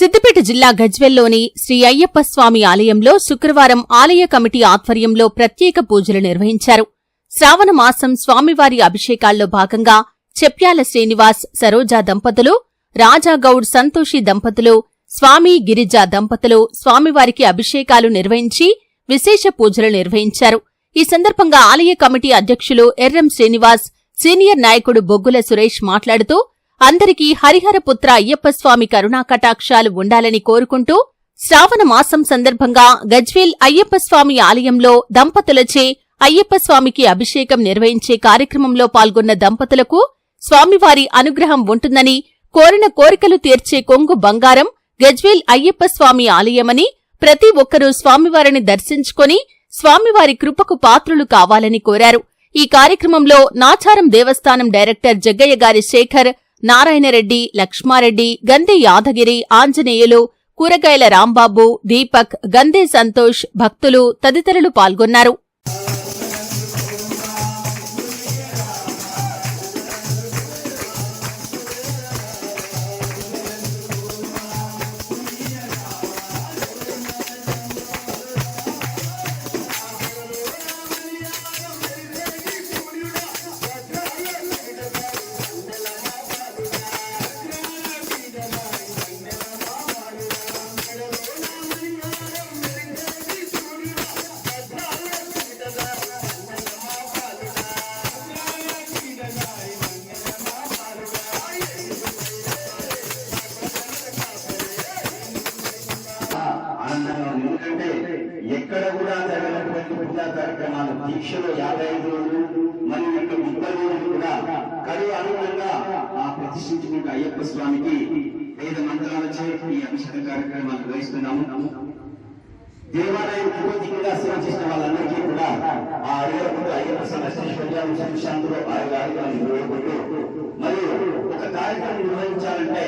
సిద్దిపేట జిల్లా గజ్వెల్లోని శ్రీ అయ్యప్ప స్వామి ఆలయంలో శుక్రవారం ఆలయ కమిటీ ఆధ్వర్యంలో ప్రత్యేక పూజలు నిర్వహించారు. శ్రావణ మాసం స్వామివారి అభిషేకాల్లో భాగంగా చెప్యాల శ్రీనివాస్ సరోజా దంపతులు రాజాగౌడ్ సంతోషి దంపతులు స్వామి గిరిజా దంపతులు స్వామివారికి అభిషేకాలు నిర్వహించి విశేష పూజలు నిర్వహించారు. ఈ సందర్భంగా ఆలయ కమిటీ అధ్యక్షులు ఎర్రం శ్రీనివాస్ సీనియర్ నాయకుడు బొగ్గుల సురేష్ మాట్లాడుతూ అందరికీ హరిహరపుత్ర అయ్యప్పస్వామి కరుణా కటాక్షాలు ఉండాలని కోరుకుంటూ శ్రావణ మాసం సందర్భంగా గజ్వేల్ అయ్యప్పస్వామి ఆలయంలో దంపతులచే అయ్యప్పస్వామికి అభిషేకం నిర్వహించే కార్యక్రమంలో పాల్గొన్న దంపతులకు స్వామివారి అనుగ్రహం ఉంటుందని కోరిన కోరికలు తీర్చే కొంగు బంగారం గజ్వేల్ అయ్యప్పస్వామి ఆలయమని ప్రతి ఒక్కరూ స్వామివారిని దర్శించుకొని స్వామివారి కృపకు పాత్రులు కావాలని కోరారు. ఈ కార్యక్రమంలో నాచారం దేవస్థానం డైరెక్టర్ జగ్గయ్య గారి శేఖర్ నారాయణరెడ్డి లక్ష్మారెడ్డి గంధి యాదగిరి ఆంజనేయులు కూరగాయల రాంబాబు దీపక్ గందే సంతోష్ భక్తులు తదితరులు పాల్గొన్నారు. ఎక్కడ కూడా జరగనటువంటి పూజా కార్యక్రమాలు దీక్షలో యాభై ఐదు రోజులు మరియు యొక్క ముప్పై రోజులు కూడా కరువు అనుగుణంగా ఆ ప్రతిష్ఠించిన అయ్యప్ప స్వామికి వేద మంత్రాలచే ఈ అభిషేక కార్యక్రమాలు నిర్వహిస్తున్నాము. దేవాలయం పూర్తిగా సేవించిన వాళ్ళందరికీ కూడా ఆ అయ్యప్ప అయ్యప్ప సమస్య శాంతిలో ఆయన ఆరోగ్యాన్ని కోరుకుంటూ మరియు ఒక కార్యక్రమం నిర్వహించాలంటే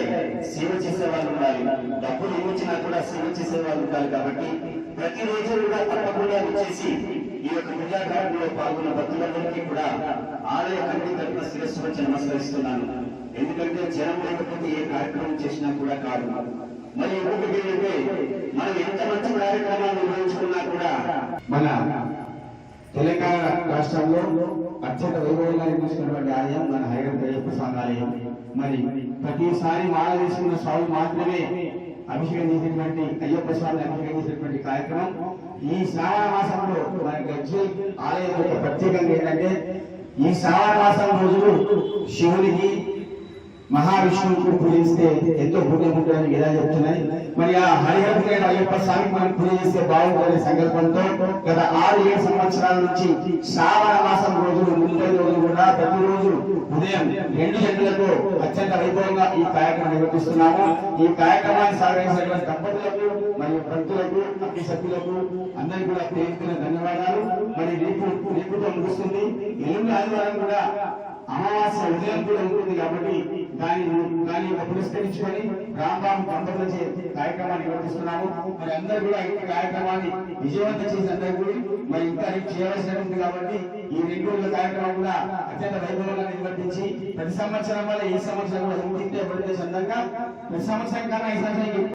సేవ చేసే వాళ్ళు ఉండాలి. డబ్బులు ఇవ్వచ్చినా కూడా సేవ చేసే వాళ్ళు ఉండాలి కాబట్టి ప్రతిరోజు కూడా తప్పకుండా వచ్చేసి ఈ యొక్క పూజాకారంలో పాల్గొన్న భక్తులందరికీ కూడా ఆలయ కమిటీ తరఫున శిరస్సు వచ్చి నమస్కరిస్తున్నాను. ఎందుకంటే జనం లేకపోతే ఏ కార్యక్రమం చేసినా కూడా కాదు. మరి ఇంకొకటి ఏంటంటే మనం ఎంత మంచి కార్యక్రమాలు నిర్వహించుకున్నా కూడా మన తెలంగాణ రాష్ట్రంలో అత్యంత వైభవంగా నిర్మించినటువంటి ఆలయం మన హైదరాబాద్ అయ్యప్ప స్వామి ఆలయం మరి ప్రతిసారి మాల తీసుకున్న స్వామి మాత్రమే అభిషేకం చేసేటువంటి అయ్యప్ప స్వామిని అభిషేకం కార్యక్రమం ఈ శ్రావణ మాసంలో మన గజ్జి ఆలయం యొక్క ప్రత్యేకంగా ఏంటంటే ఈ శ్రావణ మాసం రోజులు శివునికి మహావిష్ణువుకు పూజిస్తే ఎంతో పుణ్యం ఉంటుందని ఎలా చెప్తున్నాయి. మరి ఆ హరిహరుడైన అయ్యప్ప స్వామికి మనం పూజ చేస్తే బాగుంటుందనే సంకల్పంతో గత ఆరు ఏడు సంవత్సరాల నుంచి శ్రావణ మాసం రోజులు ముప్పై రోజులు కూడా ప్రతిరోజు ఉదయం రెండు గంటలకు అత్యంత వైభవంగా ఈ కార్యక్రమం నిర్వహిస్తున్నాము. ఈ కార్యక్రమాన్ని సాగించినటువంటి దంపతులకు మరియు భక్తులకు అన్ని సభ్యులకు అందరికీ కూడా ప్రేమికుల ధన్యవాదాలు. మరి రేపు రేపుతో ముగుస్తుంది. ఎల్లుండి ఆదివారం కూడా అమావాస్య ఉదయం కూడా ఉంటుంది కాబట్టి దాని దాన్ని ఒక పురస్కరించుకొని రాంబాబు దంపతుల కార్యక్రమాన్ని నిర్వహిస్తున్నాము. మరి అందరూ కూడా ఈ కార్యక్రమాన్ని విజయవంతం చేసి అందరూ కూడా మరి ఇంకా రేపు కాబట్టి ఈ రెండు రోజుల కార్యక్రమం కూడా అత్యంత వైభవంగా నిర్వర్తించి ప్రతి సంవత్సరం వల్ల ఈ సంవత్సరం కూడా ఇంటింటే పడితే ప్రతి సంవత్సరం కన్నా ఈ సంవత్సరం